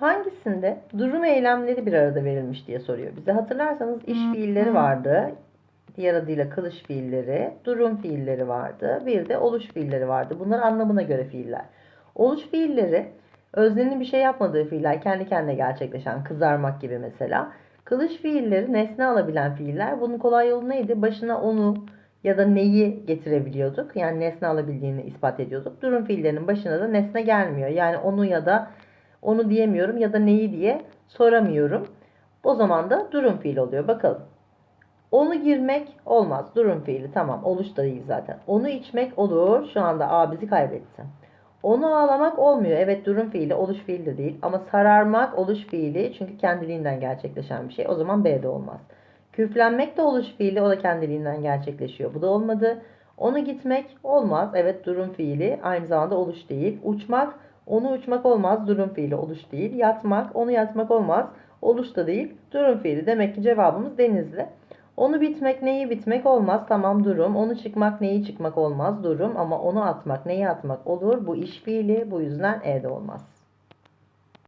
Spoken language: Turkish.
Hangisinde durum eylemleri bir arada verilmiş diye soruyor bize. Hatırlarsanız iş fiilleri vardı. Diğer adıyla kılış fiilleri, durum fiilleri vardı. Bir de oluş fiilleri vardı. Bunlar anlamına göre fiiller. Oluş fiilleri öznenin bir şey yapmadığı fiiller, kendi kendine gerçekleşen, kızarmak gibi mesela. Kılış fiilleri nesne alabilen fiiller. Bunun kolay yolu neydi? Başına onu ya da neyi getirebiliyorduk. Yani nesne alabildiğini ispat ediyorduk. Durum fiillerinin başına da nesne gelmiyor. Yani onu ya da onu diyemiyorum ya da neyi diye soramıyorum. O zaman da durum fiili oluyor. Bakalım. Onu girmek olmaz. Durum fiili tamam. Oluş da değil zaten. Onu içmek olur. Şu anda A bizi kaybetti. Onu ağlamak olmuyor. Evet durum fiili, oluş fiili de değil. Ama sararmak oluş fiili çünkü kendiliğinden gerçekleşen bir şey. O zaman B de olmaz. Küflenmek de oluş fiili. O da kendiliğinden gerçekleşiyor. Bu da olmadı. Onu gitmek olmaz. Evet durum fiili. Aynı zamanda oluş değil. Uçmak, onu uçmak olmaz. Durum fiili, oluş değil. Yatmak, onu yatmak olmaz. Oluş da değil. Durum fiili. Demek ki cevabımız denizli. Onu bitmek neyi bitmek olmaz tamam durum. Onu çıkmak neyi çıkmak olmaz durum ama onu atmak neyi atmak olur. Bu iş fiili bu yüzden E de olmaz.